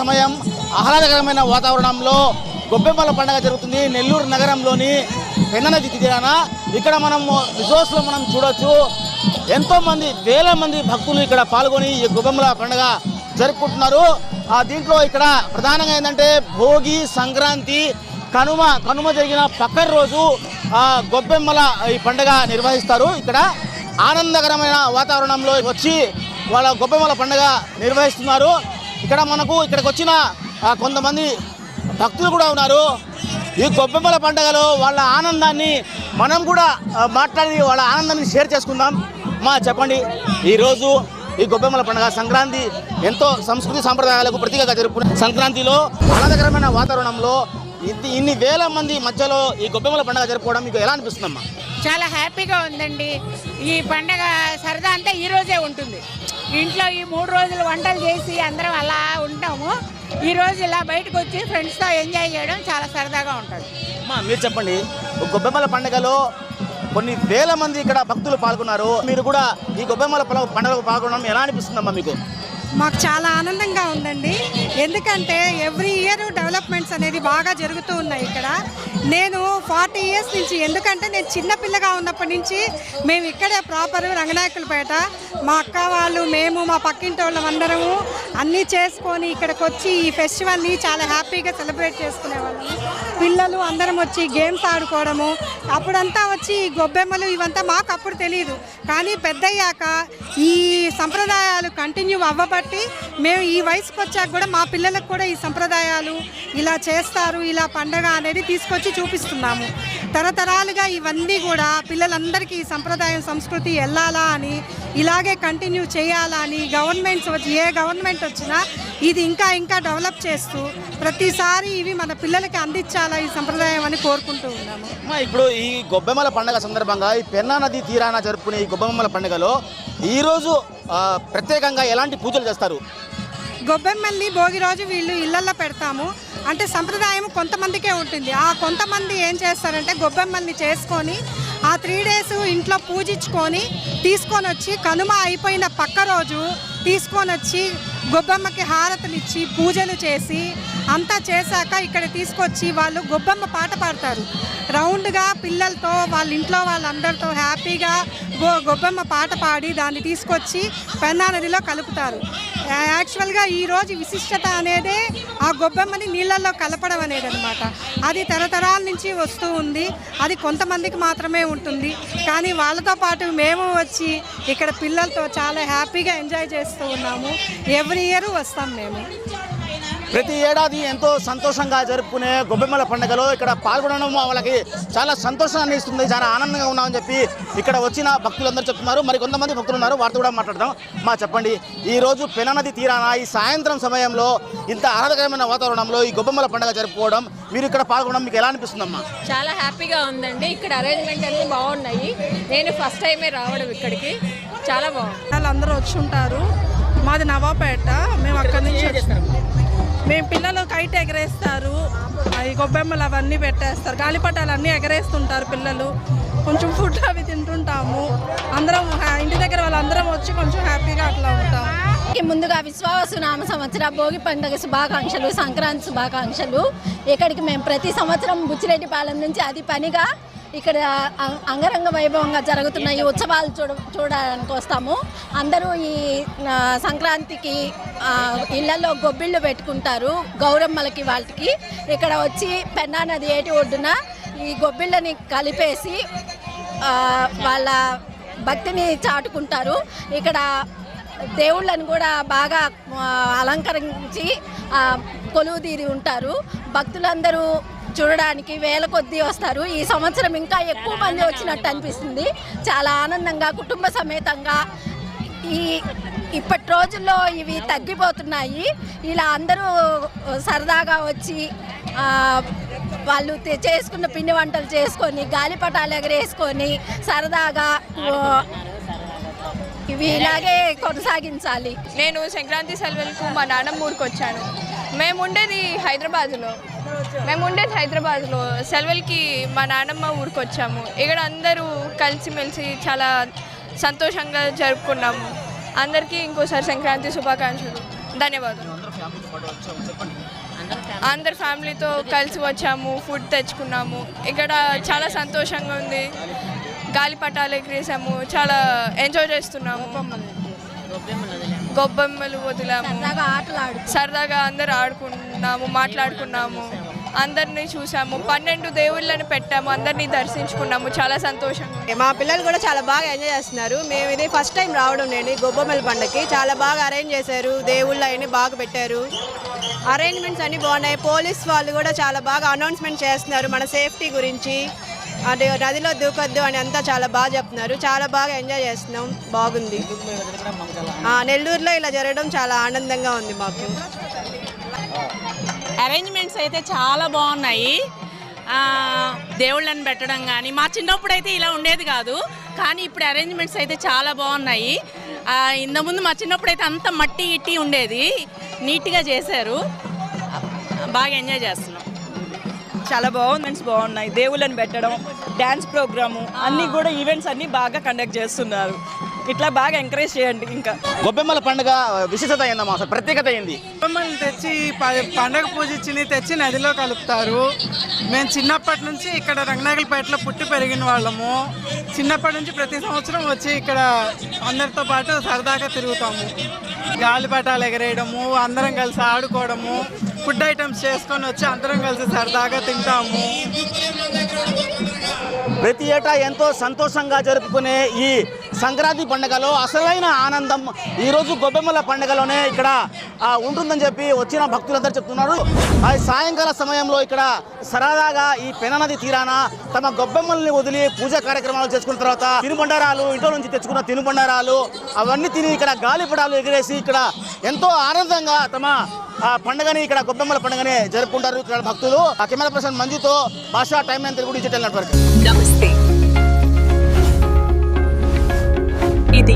సమయం ఆహ్లాదకరమైన వాతావరణంలో గొబ్బెమ్మల పండుగ జరుగుతుంది. నెల్లూరు నగరంలోని పెన్ననది తీరాన ఇక్కడ మనం రిజోర్స్లో మనం చూడొచ్చు. ఎంతో మంది వేల మంది భక్తులు ఇక్కడ పాల్గొని ఈ గొబ్బెమ్మల పండుగ జరుపుకుంటున్నారు. ఆ దీంట్లో ఇక్కడ ప్రధానంగా ఏంటంటే భోగి సంక్రాంతి కనుమ కనుమ జరిగిన పక్కన రోజు గొబ్బెమ్మల ఈ పండుగ నిర్వహిస్తారు. ఇక్కడ ఆనందకరమైన వాతావరణంలో వచ్చి వాళ్ళ గొబ్బెమ్మల పండుగ నిర్వహిస్తున్నారు. ఇక్కడ మనకు ఇక్కడికి వచ్చిన కొంతమంది భక్తులు కూడా ఉన్నారు. ఈ గొబ్బెమ్మల పండుగలో వాళ్ళ ఆనందాన్ని మనం కూడా మాట్లాడి వాళ్ళ ఆనందాన్ని షేర్ చేసుకుందాం. మా చెప్పండి ఈరోజు ఈ గొబ్బెమ్మల పండుగ సంక్రాంతి ఎంతో సంస్కృతి సాంప్రదాయాలకు ప్రతీకగా జరుపుకునే సంక్రాంతిలో ఆనందకరమైన వాతావరణంలో ఇన్ని ఇన్ని వేల మంది మధ్యలో ఈ గొబ్బెమ్మల పండుగ జరుపుకోవడం మీకు ఎలా అనిపిస్తుందమ్మా? చాలా హ్యాపీగా ఉందండి. ఈ పండగ సరదా అంతా ఈ రోజే ఉంటుంది. ఇంట్లో ఈ మూడు రోజులు వంటలు చేసి అందరం అలా ఉంటాము. ఈ రోజు ఇలా బయటకు వచ్చి ఫ్రెండ్స్తో ఎంజాయ్ చేయడం చాలా సరదాగా ఉంటుంది. అమ్మా మీరు చెప్పండి. గొబ్బెమ్మల పండుగలో కొన్ని వేల మంది ఇక్కడ భక్తులు పాల్గొన్నారు. మీరు కూడా ఈ గొబ్బెమ్మల పండుగ పాల్గొనడం ఎలా అనిపిస్తుందమ్మా మీకు? మాకు చాలా ఆనందంగా ఉందండి. ఎందుకంటే ఎవ్రీ ఇయర్ డెవలప్మెంట్స్ అనేది బాగా జరుగుతూ ఉన్నాయి ఇక్కడ. నేను ఫార్టీ ఇయర్స్ నుంచి ఎందుకంటే నేను చిన్నపిల్లగా ఉన్నప్పటి నుంచి మేము ఇక్కడే ప్రాపర్ రంగనాయకులపేట. మా అక్క వాళ్ళు మేము మా పక్కింటి వాళ్ళం అందరము అన్నీ చేసుకొని ఇక్కడికి వచ్చి ఈ ఫెస్టివల్ని చాలా హ్యాపీగా సెలబ్రేట్ చేసుకునేవాళ్ళము పిల్లలు అందరం వచ్చి గేమ్స్ ఆడుకోవడము అప్పుడంతా వచ్చి ఈ గొబ్బెమ్మలు ఇవంతా మాకు అప్పుడు తెలియదు కానీ పెద్దయ్యాక ఈ సంప్రదాయాలు కంటిన్యూ అవ్వబట్టి మేము ఈ వయసుకు వచ్చాక కూడా మా పిల్లలకు కూడా ఈ సంప్రదాయాలు ఇలా చేస్తారు ఇలా పండగ అనేది తీసుకొచ్చి చూపిస్తున్నాము. తరతరాలుగా ఇవన్నీ కూడా పిల్లలందరికీ ఈ సంప్రదాయం సంస్కృతి వెళ్ళాలా అని ఇలాగే కంటిన్యూ చేయాలా అని గవర్నమెంట్స్ వచ్చి ఏ గవర్నమెంట్ వచ్చినా ఇది ఇంకా ఇంకా డెవలప్ చేస్తూ ప్రతిసారి ఇవి మన పిల్లలకి అందించాలా ఈ సంప్రదాయం అని కోరుకుంటూ ఉన్నాము. ఇప్పుడు ఈ గొబ్బెమ్మల పండుగ సందర్భంగా ఈ పెన్నా నది తీరాన జరుపుకునే ఈ గొబ్బెమ్మల పండుగలో ఈరోజు ప్రత్యేకంగా ఎలాంటి పూజలు చేస్తారు? గొబ్బెమ్మల్ని భోగి రోజు వీళ్ళు ఇళ్ళల్లో పెడతాము. అంటే సంప్రదాయం కొంతమందికే ఉంటుంది. ఆ కొంతమంది ఏం చేస్తారంటే గొబ్బెమ్మల్ని చేసుకొని ఆ త్రీ డేస్ ఇంట్లో పూజించుకొని తీసుకొని వచ్చి కనుమ అయిపోయిన పక్క రోజు తీసుకొని వచ్చి గొబ్బమ్మకి హారతులు ఇచ్చి పూజలు చేసి అంతా చేశాక ఇక్కడ తీసుకొచ్చి వాళ్ళు గొబ్బమ్మ పాట పాడతారు. రౌండ్గా పిల్లలతో వాళ్ళ ఇంట్లో వాళ్ళందరితో హ్యాపీగా గొబ్బమ్మ పాట పాడి దాన్ని తీసుకొచ్చి పెన్నా నదిలో కలుపుతారు. యాక్చువల్గా ఈరోజు విశిష్టత అనేది ఆ గొబ్బెమ్మని నీళ్ళల్లో కలపడం అనేది అనమాట అది తరతరాల నుంచి వస్తూ ఉంది. అది కొంతమందికి మాత్రమే ఉంటుంది. కానీ వాళ్ళతో పాటు మేము వచ్చి ఇక్కడ పిల్లలతో చాలా హ్యాపీగా ఎంజాయ్ చేస్తూ ఉన్నాము. ఎవ్రీ ఇయర్ వస్తాం మేము. ప్రతి ఏడాది ఎంతో సంతోషంగా జరుపుకునే గొబ్బెమ్మల పండుగలో ఇక్కడ పాల్గొనడం వాళ్ళకి చాలా సంతోషాన్ని ఇస్తుంది చాలా ఆనందంగా ఉన్నామని చెప్పి ఇక్కడ వచ్చిన భక్తులందరూ చెప్తున్నారు. మరి కొంతమంది భక్తులు ఉన్నారు. వారితో కూడా మాట్లాడదాం. మా చెప్పండి ఈ రోజు పెననది తీరాన ఈ సాయంత్రం సమయంలో ఇంత ఆహ్లాదకరమైన వాతావరణంలో ఈ గొబ్బెమ్మల పండుగ జరుపుకోవడం మీరు ఇక్కడ పాల్గొనడం మీకు ఎలా అనిపిస్తుందమ్మా? చాలా హ్యాపీగా ఉందండి. ఇక్కడ అరేంజ్మెంట్ అన్ని బాగున్నాయి. నేను ఫస్ట్ టైమే రావడం ఇక్కడికి. చాలా బాగుంది. వాళ్ళందరూ వచ్చి ఉంటారు. మాది నవాపేట మేము అక్కడి నుంచి మేము పిల్లలు కైట్ ఎగరేస్తారు. ఈ గొబ్బెమ్మలు అవన్నీ పెట్టేస్తారు. గాలిపటాలు అన్నీ ఎగరేస్తుంటారు పిల్లలు. కొంచెం ఫుడ్ అవి తింటుంటాము. అందరం ఇంటి దగ్గర వాళ్ళందరం వచ్చి కొంచెం హ్యాపీగా అట్లా ఉంటాం. ఈ ముందుగా విశ్వావసు నామ సంవత్సర భోగి పండుగ శుభాకాంక్షలు సంక్రాంతి శుభాకాంక్షలు. ఇక్కడికి మేము ప్రతి సంవత్సరం బుచ్చిరెడ్డిపాలెం నుంచి అది పనిగా ఇక్కడ అంగరంగ వైభవంగా జరుగుతున్న ఈ ఉత్సవాలు చూడ చూడడానికి వస్తాము. అందరూ ఈ సంక్రాంతికి ఇళ్ళలో గొబ్బిళ్ళు పెట్టుకుంటారు గౌరమ్మలకి వాళ్ళకి ఇక్కడ వచ్చి పెన్నా నది ఏటి ఒడ్డున ఈ గొబ్బిళ్ళని కలిపేసి వాళ్ళ భక్తిని చాటుకుంటారు. ఇక్కడ దేవుళ్ళని కూడా బాగా అలంకరించి కొలువుదీరి కొలువు తీరి ఉంటారు. భక్తులందరూ చూడడానికి వేల కొద్దీ వస్తారు. ఈ సంవత్సరం ఇంకా ఎక్కువ మంది వచ్చినట్టు అనిపిస్తుంది. చాలా ఆనందంగా కుటుంబ సమేతంగా ఈ ఇప్పటి రోజుల్లో ఇవి తగ్గిపోతున్నాయి. ఇలా అందరూ సరదాగా వచ్చి వాళ్ళు చేసుకున్న పిండి వంటలు చేసుకొని గాలిపటాలు ఎగరేసుకొని సరదాగా ఇవి ఇలాగే కొనసాగించాలి. నేను సంక్రాంతి సెలవులకు మా నాన్నమ్మ ఊరికి వచ్చాను మేము ఉండేది హైదరాబాద్లో. మేము ఉండేది హైదరాబాద్లో. సెలవులకి మా నాన్నమ్మ ఊరికి వచ్చాము ఇక్కడ అందరూ కలిసిమెలిసి చాలా సంతోషంగా జరుపుకున్నాము. అందరికీ ఇంకోసారి సంక్రాంతి శుభాకాంక్షలు. ధన్యవాదాలు. అందరు ఫ్యామిలీతో కలిసి వచ్చాము ఫుడ్ తెచ్చుకున్నాము. ఇక్కడ చాలా సంతోషంగా ఉంది. గాలిపటాలు ఎగిరేసాము చాలా ఎంజాయ్ చేస్తున్నాము. గొబ్బెమ్మలు వదిలాము. సరదాగా ఆటలు ఆడు సరదాగా అందరు ఆడుకున్నాము మాట్లాడుకున్నాము. అందరినీ చూసాము. పన్నెండు దేవుళ్ళని పెట్టాము అందరినీ దర్శించుకున్నాము. చాలా సంతోషంగా. మా పిల్లలు కూడా చాలా బాగా ఎంజాయ్ చేస్తున్నారు. మేము ఇది ఫస్ట్ టైం రావడం నేను గొబ్బమ్మల పండగకి చాలా బాగా అరేంజ్ చేశారు. దేవుళ్ళు అవన్నీ బాగా పెట్టారు. అరేంజ్మెంట్స్ అన్నీ బాగున్నాయి. పోలీస్ వాళ్ళు కూడా చాలా బాగా అనౌన్స్మెంట్ చేస్తున్నారు మన సేఫ్టీ గురించి. అంటే నదిలో దూకొద్దు అని అంతా చాలా బాగా చెప్తున్నారు. చాలా బాగా ఎంజాయ్ చేస్తున్నాం. బాగుంది. నెల్లూరులో ఇలా జరగడం చాలా ఆనందంగా ఉంది మాకు. అరేంజ్మెంట్స్ అయితే చాలా బాగున్నాయి. దేవుళ్ళని పెట్టడం కానీ మా చిన్నప్పుడు అయితే ఇలా ఉండేది కాదు. కానీ ఇప్పుడు అరేంజ్మెంట్స్ అయితే చాలా బాగున్నాయి. ఇంతకుముందు మా చిన్నప్పుడు అయితే అంత మట్టి ఇట్టి ఉండేది. నీట్గా చేశారు. బాగా ఎంజాయ్ చేస్తున్నాం. చాలా బాగుంది బాగున్నాయి. దేవుళ్ళని పెట్టడం డ్యాన్స్ ప్రోగ్రాము అన్నీ కూడా ఈవెంట్స్ అన్నీ బాగా కండక్ట్ చేస్తున్నారు. ఇట్లా బాగా ఎంకరేజ్ చేయండి ఇంకా. గొబ్బెమ్మల పండుగ విశిష్టత ఏందమ్మా? అసలు ప్రత్యేకత ఏంది? బొమ్మలు తెచ్చి ప- పండగ పూజ ఇచ్చి తెచ్చి నదిలో కలుపుతారు. మేము చిన్నప్పటి నుంచి ఇక్కడ రంగనాయకులపేటలో పుట్టి పెరిగిన వాళ్ళము. చిన్నప్పటి నుంచి ప్రతి సంవత్సరం వచ్చి ఇక్కడ అందరితో పాటు సరదాగా తిరుగుతాము. గాలిపటాలు ఎగరేయడము అందరం కలిసి ఆడుకోవడము. ఫుడ్ ఐటమ్స్ చేసుకొని వచ్చి అందరం కలిసి సరదాగా తింటాము. ప్రతి ఏటా ఎంతో సంతోషంగా జరుపుకునే ఈ సంక్రాంతి పండుగలో అసలైన ఆనందం ఈరోజు గొబ్బెమ్మల పండుగలోనే ఇక్కడ ఉంటుందని చెప్పి వచ్చిన భక్తులందరూ చెప్తున్నారు. అది సాయంకాల సమయంలో ఇక్కడ సరదాగా ఈ పెననది తీరాన తమ గొబ్బెమ్మల్ని వదిలి పూజ కార్యక్రమాలు చేసుకున్న తర్వాత తినుబండారాలు ఇంట్లో నుంచి తెచ్చుకున్న తినుబండారాలు అవన్నీ తిని ఇక్కడ గాలిపడాలు ఎగిరేసి ఇక్కడ ఎంతో ఆనందంగా తమ ఆ పండుగని ఇక్కడ గొబ్బెమ్మల పండుగని జరుపుకుంటారు ఇక్కడ భక్తులు. ఆ camera person మంజుతో Bhasha time nine Telugu digital network. నమస్తే. ఇది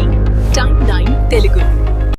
టైమ్ నైన్ తెలుగు.